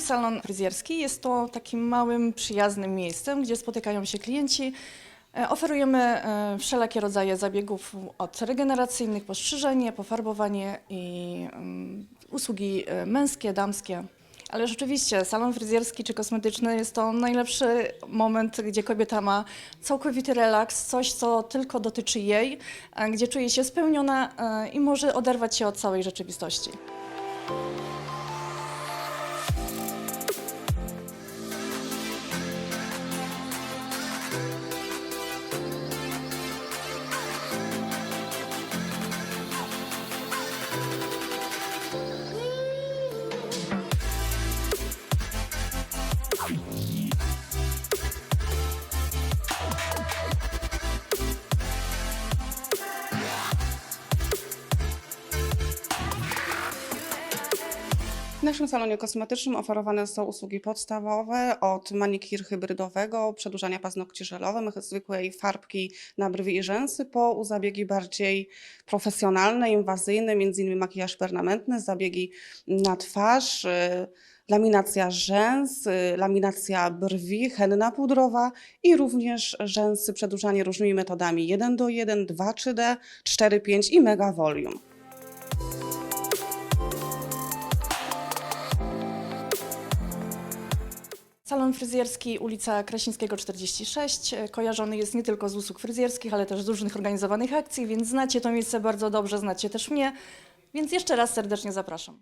salon fryzjerski jest to takim małym, przyjaznym miejscem, gdzie spotykają się klienci. E, Oferujemy e, wszelakie rodzaje zabiegów od regeneracyjnych po strzyżenie, pofarbowanie i mm, usługi e, męskie, damskie. Ale rzeczywiście salon fryzjerski czy kosmetyczny jest to najlepszy moment, gdzie kobieta ma całkowity relaks, coś co tylko dotyczy jej, gdzie czuje się spełniona i może oderwać się od całej rzeczywistości. W naszym salonie kosmetycznym oferowane są usługi podstawowe od manikir hybrydowego, przedłużania paznokci żelowych, zwykłej farbki na brwi i rzęsy, po zabiegi bardziej profesjonalne, inwazyjne, m.in. makijaż permanentny, zabiegi na twarz, y, laminacja rzęs, y, laminacja brwi, henna pudrowa i również rzęsy przedłużanie różnymi metodami 1 do 1, 2 3D, 4, 5 i mega volume. Salon fryzjerski, ulica Krasińskiego 46, e, kojarzony jest nie tylko z usług fryzjerskich, ale też z różnych organizowanych akcji, więc znacie to miejsce bardzo dobrze, znacie też mnie, więc jeszcze raz serdecznie zapraszam.